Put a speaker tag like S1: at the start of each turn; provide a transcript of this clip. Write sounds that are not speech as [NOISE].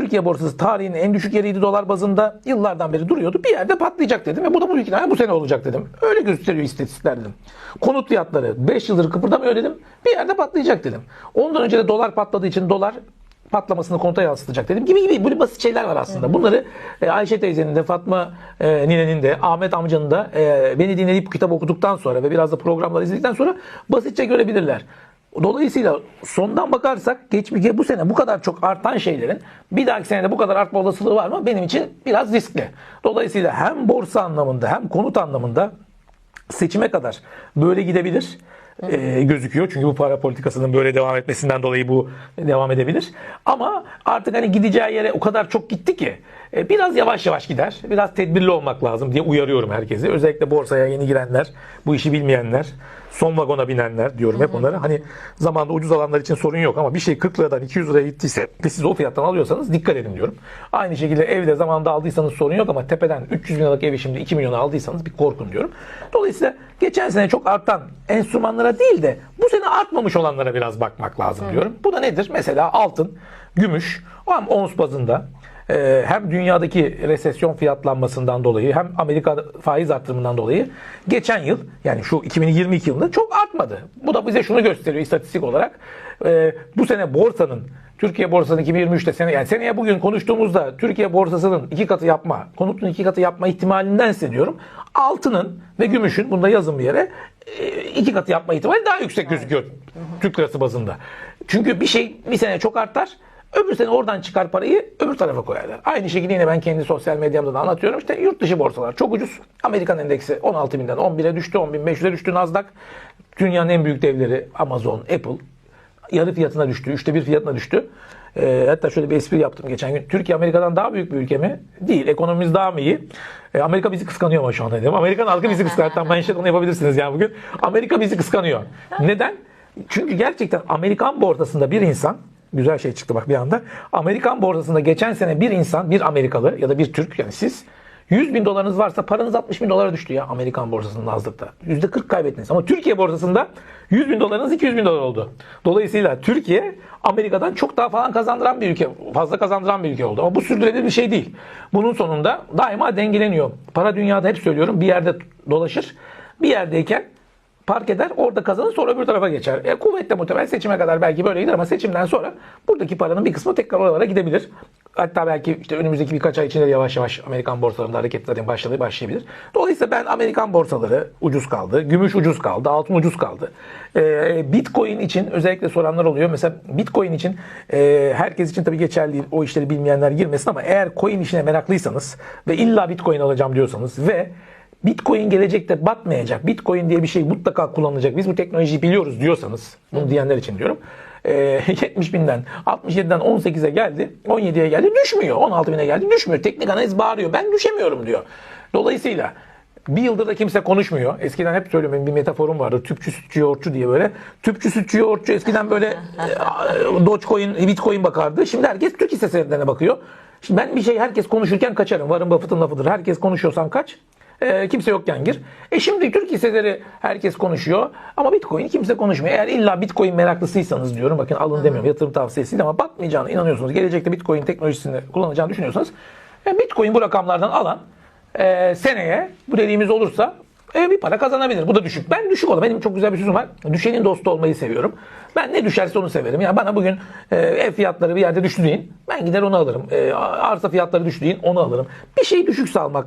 S1: Türkiye borsası tarihinin en düşük yeriydi dolar bazında. Yıllardan beri duruyordu. Bir yerde patlayacak dedim ve bu da bu ihtimalle bu sene olacak dedim. Öyle gösteriyor istatistikler dedim. Konut fiyatları 5 yıldır kıpırdamıyor dedim. Bir yerde patlayacak dedim. Ondan önce de dolar patladığı için dolar patlamasını konuta yansıtacak dedim. Gibi gibi böyle basit şeyler var aslında. Bunları e, Ayşe teyzenin de Fatma e, ninenin de Ahmet amcanın da e, beni dinleyip bu kitabı okuduktan sonra ve biraz da programları izledikten sonra basitçe görebilirler. Dolayısıyla sondan bakarsak geçmişe bu sene bu kadar çok artan şeylerin bir dahaki senede bu kadar artma olasılığı var mı? Benim için biraz riskli. Dolayısıyla hem borsa anlamında hem konut anlamında seçime kadar böyle gidebilir e, gözüküyor. Çünkü bu para politikasının böyle devam etmesinden dolayı bu devam edebilir. Ama artık hani gideceği yere o kadar çok gitti ki e, biraz yavaş yavaş gider. Biraz tedbirli olmak lazım diye uyarıyorum herkesi. Özellikle borsaya yeni girenler, bu işi bilmeyenler, son vagona binenler diyorum hep onlara. Hani zamanda ucuz alanlar için sorun yok ama bir şey 40 liradan 200 liraya gittiyse ve siz o fiyattan alıyorsanız dikkat edin diyorum. Aynı şekilde evde zamanında aldıysanız sorun yok ama tepeden 300 bin liralık evi şimdi 2 milyona aldıysanız bir korkun diyorum. Dolayısıyla geçen sene çok artan enstrümanlara değil de bu sene artmamış olanlara biraz bakmak lazım diyorum. Bu da nedir? Mesela altın, gümüş, hem ons bazında ee, hem dünyadaki resesyon fiyatlanmasından dolayı hem Amerika faiz artırımından dolayı geçen yıl yani şu 2022 yılında çok artmadı. Bu da bize şunu gösteriyor istatistik olarak. Ee, bu sene borsanın Türkiye borsasının 2023'te sene yani seneye bugün konuştuğumuzda Türkiye borsasının iki katı yapma, konutun iki katı yapma ihtimalindense diyorum altının ve gümüşün bunu da yazın bir yere e, iki katı yapma ihtimali daha yüksek gözüküyor Türk lirası bazında. Çünkü bir şey bir sene çok artar Öbür sene oradan çıkar parayı öbür tarafa koyarlar. Aynı şekilde yine ben kendi sosyal medyamda da anlatıyorum. İşte yurt dışı borsalar çok ucuz. Amerikan endeksi 16 binden 11'e düştü, 10.500'e düştü Nasdaq. Dünyanın en büyük devleri Amazon, Apple yarı fiyatına düştü, üçte bir fiyatına düştü. Ee, hatta şöyle bir espri yaptım geçen gün. Türkiye Amerika'dan daha büyük bir ülke mi? Değil. Ekonomimiz daha mı iyi? Ee, Amerika bizi kıskanıyor ama şu anda dedim. Amerikan halkı bizi kıskanıyor. Hatta manşet onu yapabilirsiniz yani bugün. Amerika bizi kıskanıyor. Neden? Çünkü gerçekten Amerikan borsasında bir insan Güzel şey çıktı bak bir anda. Amerikan borsasında geçen sene bir insan, bir Amerikalı ya da bir Türk yani siz 100 bin dolarınız varsa paranız 60 bin dolara düştü ya Amerikan borsasının Nasdaq'ta. %40 kaybettiniz. Ama Türkiye borsasında 100 bin dolarınız 200 bin dolar oldu. Dolayısıyla Türkiye Amerika'dan çok daha falan kazandıran bir ülke. Fazla kazandıran bir ülke oldu. Ama bu sürdürülebilir bir şey değil. Bunun sonunda daima dengeleniyor. Para dünyada hep söylüyorum bir yerde dolaşır. Bir yerdeyken park eder, orada kazanır sonra öbür tarafa geçer. E, kuvvetle muhtemel seçime kadar belki böyle gider ama seçimden sonra buradaki paranın bir kısmı tekrar oralara gidebilir. Hatta belki işte önümüzdeki birkaç ay içinde de yavaş yavaş Amerikan borsalarında hareketlerin başladığı başlayabilir. Dolayısıyla ben Amerikan borsaları ucuz kaldı, gümüş ucuz kaldı, altın ucuz kaldı. E, Bitcoin için özellikle soranlar oluyor. Mesela Bitcoin için e, herkes için tabii geçerli. O işleri bilmeyenler girmesin ama eğer coin işine meraklıysanız ve illa Bitcoin alacağım diyorsanız ve Bitcoin gelecekte batmayacak. Bitcoin diye bir şey mutlaka kullanılacak. Biz bu teknolojiyi biliyoruz diyorsanız, bunu diyenler için diyorum. [LAUGHS] E, 70 binden 67'den 18'e geldi, 17'ye geldi düşmüyor. 16 bine geldi düşmüyor. Teknik analiz bağırıyor. Ben düşemiyorum diyor. Dolayısıyla bir yıldır da kimse konuşmuyor. Eskiden hep söylüyorum bir metaforum vardı. Tüpçü, sütçü, yoğurtçu diye böyle. Tüpçü, sütçü, yoğurtçu eskiden böyle e, Dogecoin, Bitcoin bakardı. Şimdi herkes Türk hisse senetlerine bakıyor. Şimdi ben bir şey herkes konuşurken kaçarım. Warren Buffett'ın lafıdır. Herkes konuşuyorsan kaç. E, kimse yokken gir. E şimdi Türk hisseleri herkes konuşuyor ama Bitcoin kimse konuşmuyor. Eğer illa Bitcoin meraklısıysanız diyorum bakın alın demiyorum yatırım tavsiyesi değil ama batmayacağına inanıyorsunuz. Gelecekte Bitcoin teknolojisini kullanacağını düşünüyorsanız e, Bitcoin bu rakamlardan alan e, seneye bu dediğimiz olursa e, bir para kazanabilir. Bu da düşük. Ben düşük oldum. Benim çok güzel bir sözüm var. Düşenin dostu olmayı seviyorum. Ben ne düşerse onu severim. Yani bana bugün e, ev fiyatları bir yerde düştü deyin. Ben gider onu alırım. E, arsa fiyatları düştü deyin onu alırım. Bir şey düşükse almak